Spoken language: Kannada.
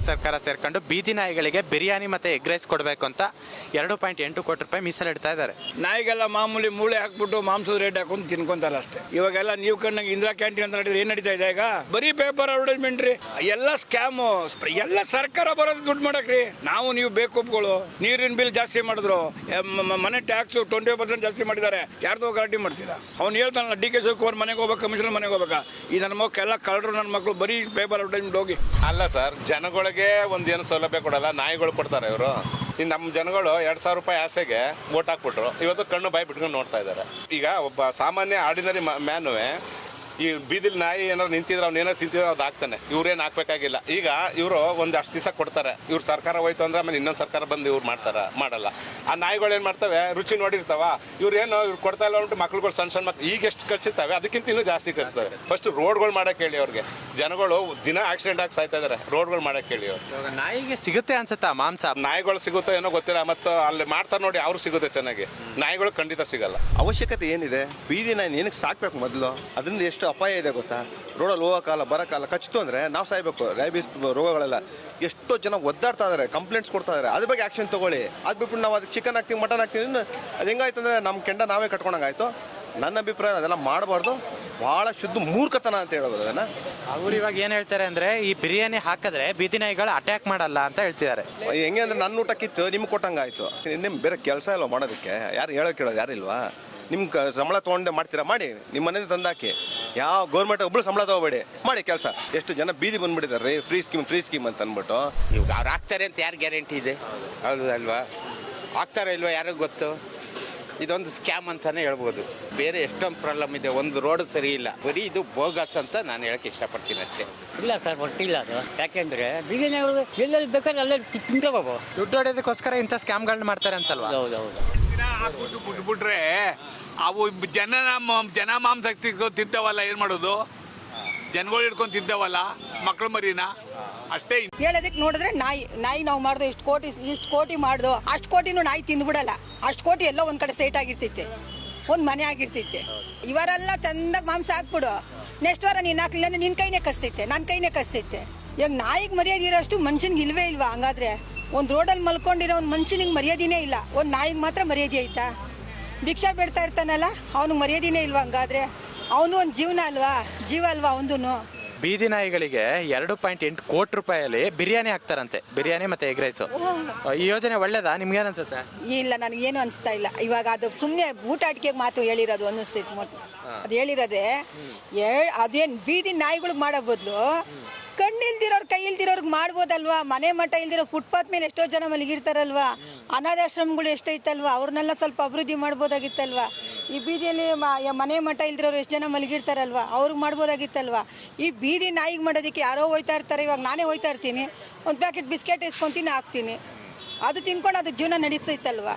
ಕಾಂಗ್ರೆಸ್ ಸರ್ಕಾರ ಸೇರ್ಕೊಂಡು ಬೀದಿ ನಾಯಿಗಳಿಗೆ ಬಿರಿಯಾನಿ ಮತ್ತೆ ಎಗ್ ರೈಸ್ ಕೊಡಬೇಕು ಅಂತ ಎರಡು ಪಾಯಿಂಟ್ ಎಂಟು ಕೋಟಿ ರೂಪಾಯಿ ಮೀಸಲಿಡ್ತಾ ಇದ್ದಾರೆ. ನಾಯಿಗೆಲ್ಲ ಮಾಮೂಲಿ ಮೂಳೆ ಹಾಕ್ಬಿಟ್ಟು ಮಾಂಸದ ರೇಟ್ ಹಾಕೊಂಡು ತಿನ್ಕೊಂತಾರ ಅಷ್ಟೇ. ಇವಾಗೆಲ್ಲ ನೀವು ಕಂಡಂಗೆ ಇಂದಿರಾ ಕ್ಯಾಂಟೀನ್ ಅಂತ ನಡೆದ್ರೆ ಏನ್ ನಡೀತಾ ಇದೆ ಈಗ? ಬರೀ ಪೇಪರ್ ಅಡ್ವರ್ಟೈಸ್ಮೆಂಟ್ ರೀ. ಎಲ್ಲ ಸ್ಕ್ಯಾಮು ಎಲ್ಲ ಸರ್ಕಾರ ಬರೋದು ದುಡ್ಡು ಮಾಡಕ್ರಿ ನಾವು ನೀವು ಬೇಕೋಪ್ಗಳು ನೀರಿನ ಬಿಲ್ ಜಾಸ್ತಿ ಮಾಡಿದ್ರು. ಮನೆ ಟ್ಯಾಕ್ಸ್ ಟ್ವೆಂಟಿ ಪರ್ಸೆಂಟ್ ಜಾಸ್ತಿ ಮಾಡಿದ್ದಾರೆ. ಯಾರ್ದೋ ಗಾರಂಟಿ ಮಾಡ್ತೀರಾ? ಅವ್ನು ಹೇಳ್ತಾನಲ್ಲ ಡಿ ಕೆ ಶಿವಕುಮಾರ್ ಮನೆಗೆ ಹೋಗ್ಬೇಕು ಕಮಿಷನರ್ ಮನೆಗೆ ಹೋಗ್ಬೇಕಾ? ಈ ನನ್ನ ಮಕ್ಕಳೆಲ್ಲ ಕಳ್ಳರು ನನ್ನ ಮಕ್ಕಳು ಬರೀ ಪೇಪರ್ ಅಡ್ವರ್ಟೈಸ್ಮೆಂಟ್ ಹೋಗಿ. ಅಲ್ಲ ಸರ್ ಜನಗಳಿಗೆ ಒಂದೇನು ಸೌಲಭ್ಯ ಕೊಡಲ್ಲ, ನಾಯಿಗಳು ಕೊಡ್ತಾರೆ ಇವರು. ಇನ್ನು ನಮ್ಮ ಜನಗಳು ಎರಡು ಸಾವಿರ ರೂಪಾಯಿ ಆಸೆಗೆ ಓಟ್ ಹಾಕ್ಬಿಟ್ರು. ಇವತ್ತು ಕಣ್ಣು ಬಾಯಿ ಬಿಟ್ಕೊಂಡು ನೋಡ್ತಾ ಇದ್ದಾರೆ ಈಗ ಒಬ್ಬ ಸಾಮಾನ್ಯ ಆರ್ಡಿನರಿ ಮ್ಯಾನುವೆ ಈ ಬೀದಿಲಿ ನಾಯಿ ಏನಾರು ನಿಂತಿದ್ರೆ ಅವ್ನು ಏನಾರು ತಿಂತಿದ್ರೆ ಅದು ಹಾಕ್ತಾನೆ. ಇವ್ರೇನು ಹಾಕ್ಬೇಕಾಗಿಲ್ಲ. ಈಗ ಇವರು ಒಂದು ಅಷ್ಟು ದಿವಸ ಕೊಡ್ತಾರೆ. ಇವ್ರು ಸರ್ಕಾರ ಹೋಯ್ತು ಅಂದ್ರೆ ಆಮೇಲೆ ಇನ್ನೊಂದು ಸರ್ಕಾರ ಬಂದು ಇವ್ರು ಮಾಡ್ತಾರೆ, ಮಾಡಲ್ಲ. ಆ ನಾಯಿಗಳು ಏನು ಮಾಡ್ತವೆ? ರುಚಿ ನೋಡಿರ್ತಾವ ಇವ್ರೇನು ಇವ್ರು ಕೊಡ್ತಾ ಇಲ್ಲ ಅಂದ್ಬಿಟ್ಟು ಮಕ್ಳುಗಳು ಸಣ್ಣ ಸಣ್ಣ ಮಕ್ಳು ಈಗ ಎಷ್ಟು ಅದಕ್ಕಿಂತ ಇನ್ನೂ ಜಾಸ್ತಿ ಖರ್ಚಿಸ್ತವೆ ಫಸ್ಟ್ ರೋಡ್ಗಳು ಮಾಡಕ್ಕೆ ಹೇಳಿ ಅವ್ರಿಗೆ. ಜನಗಳು ದಿನ ಆಕ್ಸಿಡೆಂಟ್ ಆಗಿ ಸಾಯ್ತಾ ಇದಾರೆ. ರೋಡ್ಗಳು ಮಾಡಕ್ಕೆ ಕೇಳಿ ಅವ್ರು. ಇವಾಗ ನಾಯಿಗೆ ಸಿಗುತ್ತೆ ಅನ್ಸುತ್ತಾ ಮಾಂಸ? ನಾಯಿಗಳು ಸಿಗುತ್ತೋ ಏನೋ ಗೊತ್ತಿಲ್ಲ ಮತ್ತು ಅಲ್ಲಿ ಮಾಡ್ತಾರೆ ನೋಡಿ ಅವ್ರು ಸಿಗುತ್ತೆ ಚೆನ್ನಾಗಿ. ನಾಯಿಗಳು ಖಂಡಿತ ಸಿಗಲ್ಲ. ಅವಶ್ಯಕತೆ ಏನಿದೆ? ಬೀದಿ ನಾಯಿ ಏನಕ್ಕೆ ಸಾಕ್ಬೇಕು ಮೊದಲು? ಅದರಿಂದ ಎಷ್ಟು ಅಪಾಯ ಇದೆ ಗೊತ್ತಾ? ರೋಡಲ್ಲಿ ಹೋಗೋ ಕಾಲ ಬರೋ ಕಾಲ ಕಚ್ಚಿತು ಅಂದರೆ ನಾವು ಸಾಯ್ಬೇಕು. ರೈಬೀಸ್ ರೋಗಗಳೆಲ್ಲ. ಎಷ್ಟೋ ಜನ ಒದ್ದಾಡ್ತಾ ಇದಾರೆ ಕಂಪ್ಲೇಂಟ್ಸ್ ಕೊಡ್ತಾ ಇದಾರೆ. ಅದ್ರ ಬಗ್ಗೆ ಆ್ಯಕ್ಷನ್ ತಗೊಳ್ಳಿ. ಅದು ಬಿಟ್ಬಿಟ್ಟು ನಾವು ಅದಕ್ಕೆ ಚಿಕನ್ ಹಾಕ್ತೀವಿ ಮಟನ್ ಹಾಕ್ತೀವಿ. ಅದು ಹೆಂಗಾಯ್ತು ಅಂದರೆ ನಮ್ಮ ಕೆಂಡ ನಾವೇ ಕಟ್ಕೊಂಡಂಗಾಯ್ತು. ನನ್ನ ಅಭಿಪ್ರಾಯ ಅದೆಲ್ಲ ಮಾಡಬಾರ್ದು. ಭಾಳ ಶುದ್ಧ ಮೂರ್ಖತನ ಅಂತ ಹೇಳ್ಬೋದು ಅದನ್ನ. ಅವ್ರು ಇವಾಗ ಏನ್ ಹೇಳ್ತಾರೆ ಅಂದ್ರೆ ಈ ಬಿರಿಯಾನಿ ಹಾಕಿದ್ರೆ ಬೀದಿ ನಾಯಿಗಳು ಅಟ್ಯಾಕ್ ಮಾಡಲ್ಲ ಅಂತ ಹೇಳ್ತಿದ್ದಾರೆ. ಹೆಂಗೆ ಅಂದ್ರೆ ನನ್ನ ಊಟಕ್ಕಿತ್ತು ನಿಮ್ಗೆ ಕೊಟ್ಟಂಗಾಯ್ತು. ನಿಮ್ಮ ಬೇರೆ ಕೆಲಸ ಇಲ್ಲ ಮಾಡೋದಕ್ಕೆ. ಯಾರು ಹೇಳೋಕೆ ಕೇಳೋದು ಯಾರಿಲ್ವಾ ನಿಮ್ಮ ಕ ಸಂಬಳ ತೊಗೊಂಡೆ ಮಾಡ್ತೀರಾ? ಮಾಡಿ. ನಿಮ್ಮ ಮನೆಯಿಂದ ತಂದಾಕಿ. ಯಾವ ಗೌರ್ಮೆಂಟ್ ಒಬ್ಬಳು ಸಂಬಳ ತಗೋಬೇಡಿ. ಮಾಡಿ ಕೆಲಸ. ಎಷ್ಟು ಜನ ಬೀದಿ ಬಂದ್ಬಿಟ್ಟಿದ್ದಾರೆ. ರೀ ಫ್ರೀ ಸ್ಕೀಮ್ ಫ್ರೀ ಸ್ಕೀಮ್ ಅಂತ ಅಂದ್ಬಿಟ್ಟು. ಇವಾಗ ಅವ್ರು ಆಗ್ತಾರೆ ಅಂತ ಯಾರು ಗ್ಯಾರಂಟಿ ಇದೆ? ಹೌದು ಅಲ್ವಾ? ಆಗ್ತಾರೋ ಇಲ್ವಾ ಯಾರಿಗೂ ಗೊತ್ತು? ಇದೊಂದು ಸ್ಕ್ಯಾಮ್ ಅಂತಾನೆ ಹೇಳ್ಬೋದು. ಬೇರೆ ಎಷ್ಟೊಂದು ಪ್ರಾಬ್ಲಮ್ ಇದೆ ಒಂದು ರೋಡ್ ಸರಿ ಇಲ್ಲ. ಬರೀ ಇದು ಬೋಗಸ್ ಅಂತ ನಾನು ಹೇಳಕ್ಕೆ ಇಷ್ಟಪಡ್ತೀನಿ ಅಷ್ಟೇ. ಇಲ್ಲ ಸರ್ ಗೊತ್ತಿಲ್ಲ ಅದು. ಯಾಕೆಂದ್ರೆ ಬೀದಿನವರು ಎಲ್ಲೆಲ್ಲಿ ಬೇಕಾದ್ರೆ ಅಲ್ಲೇ ತಿಂತೋಗೋ ದುಡ್ಡು ಹೊಡೆಯೋದಕ್ಕೋಸ್ಕರ ಇಂಥ ಸ್ಕ್ಯಾಮ್ಗಳನ್ನ ಮಾಡ್ತಾರೆ ಅನ್ಸಲ್ವಾ? ಹೌದು ಹೌದು ದಿನ ಹಾಕ್ಬಿಟ್ಟು ಬಿಟ್ಬಿಟ್ರೆ ಅವು ಜನ ಮ- ಜನ ಮಾಂಸ ತಿಂತಾವಲ್ಲ ಏನು ಮಾಡೋದು? ಜನಗಳು ಹಿಡ್ಕೊಂಡು ತಿಂತಾವಲ್ಲ ಮಕ್ಳು ಮರಿನ? ಅಷ್ಟೇ ಹೇಳೋದಕ್ಕೆ ನೋಡಿದ್ರೆ ನಾಯಿ ನಾಯಿ ನಾವು ಮಾಡ್ದು ಇಷ್ಟು ಕೋಟಿ ಇಷ್ಟು ಕೋಟಿ ಮಾಡ್ದು, ಅಷ್ಟು ಕೋಟಿನೂ ನಾಯಿ ತಿಂದ್ಬಿಡಲ್ಲ ಅಷ್ಟು ಕೋಟಿ ಎಲ್ಲೋ ಒಂದು ಕಡೆ ಸೈಟ್ ಆಗಿರ್ತೈತೆ ಒಂದು ಮನೆ ಆಗಿರ್ತೈತೆ ಇವರೆಲ್ಲ ಚಂದಾಗಿ ಮಾಂಸ ಹಾಕ್ಬಿಡು. ನೆಕ್ಸ್ಟ್ ವಾರ ನೀನು ಹಾಕ್ಲಿಲ್ಲ ಅಂದ್ರೆ ನಿನ್ನ ಕೈನೇ ಕಸ್ತೈತೆ ನನ್ನ ಕೈನೇ ಕಸ್ತೈತೆ ಇವಾಗ ನಾಯಿಗೆ ಮರ್ಯಾದೆ ಇರೋಷ್ಟು ಮನುಷ್ಯನಿಗೆ ಇಲ್ವೇ ಇಲ್ವಾ? ಹಂಗಾದ್ರೆ ಒಂದು ರೋಡಲ್ಲಿ ಮಲ್ಕೊಂಡಿರೋ ಒಂದು ಮನುಷ್ಯನಿಗೆ ಮರ್ಯಾದಿನೇ ಇಲ್ಲ. ಒಂದು ನಾಯಿಗೆ ಮಾತ್ರ ಮರ್ಯಾದೆ ಐತಾ? ಭಿಕ್ಷಾ ಬಿಡ್ತಾ ಇರ್ತಾನಲ್ಲ, ಅವ್ನಿಗೆ ಮರ್ಯಾದಿನೇ ಇಲ್ವಾ? ಹಂಗಾದ್ರೆ ಅವನು ಒಂದು ಜೀವನ ಅಲ್ವಾ? ಜೀವ ಅಲ್ವಾ ಅವನು ಬೀದಿ ನಾಯಿಗಳಿಗೆ ಎರಡು ಪಾಯಿಂಟ್ ಎಂಟು ಕೋಟಿ ರೂಪಾಯಲ್ಲಿ ಬಿರಿಯಾನಿ ಹಾಕ್ತಾರಂತೆ. ಬಿರಿಯಾನಿ ಮತ್ತೆ ಎಗ್ ರೈಸು. ಈ ಯೋಜನೆ ಒಳ್ಳೇದಾ? ನಿಮ್ಗೆ ಅನ್ಸುತ್ತೆ ಇಲ್ಲ ನನಗೇನು ಅನಿಸ್ತಾ ಇಲ್ಲ. ಇವಾಗ ಅದು ಸುಮ್ಮನೆ ಊಟಾಟಿಕೆಗೆ ಮಾತು ಹೇಳಿರೋದು ಅನ್ನಿಸ್ತೈತೆ ಅದು ಹೇಳಿರೋದೆ ಏ ಅದೇನು ಬೀದಿ ನಾಯಿಗಳಿಗೆ ಮಾಡೋ ಬದಲು ಕಣ್ಣಿಲ್ದಿರೋರು ಕೈ ಇಲ್ದಿರೋರ್ಗೆ ಮಾಡ್ಬೋದಲ್ವಾ? ಮನೆ ಮಠ ಇಲ್ದಿರೋ ಫುಟ್ಪಾತ್ ಮೇಲೆ ಎಷ್ಟೋ ಜನ ಮಲಗಿರ್ತಾರಲ್ವಾ? ಅನಾಥಾಶ್ರಮಗಳು ಎಷ್ಟೈತಲ್ವಾ ಅವ್ರನ್ನೆಲ್ಲ ಸ್ವಲ್ಪ ಅಭಿವೃದ್ಧಿ ಮಾಡ್ಬೋದಾಗಿತ್ತಲ್ವಾ? ಈ ಬೀದಿಯಲ್ಲಿ ಮನೆ ಮಠ ಇಲ್ದಿರೋರು ಎಷ್ಟು ಜನ ಮಲಗಿರ್ತಾರಲ್ವಾ? ಅವ್ರಿಗೆ ಮಾಡ್ಬೋದಾಗಿತ್ತಲ್ವಾ? ಈ ಬೀದಿ ನಾಯಿಗೆ ಮಾಡೋದಕ್ಕೆ ಯಾರೋ ಹೋಯ್ತಾ ಇರ್ತಾರೆ, ಇವಾಗ ನಾನೇ ಹೋಯ್ತಾ ಇರ್ತೀನಿ. ಒಂದು ಪ್ಯಾಕೆಟ್ ಬಿಸ್ಕೆಟ್ ಇಸ್ಕೊತೀನಿ ಹಾಕ್ತೀನಿ. ಅದು ತಿನ್ಕೊಂಡು ಅದು ಜೀವನ ನಡೀತೈತಲ್ವಾ?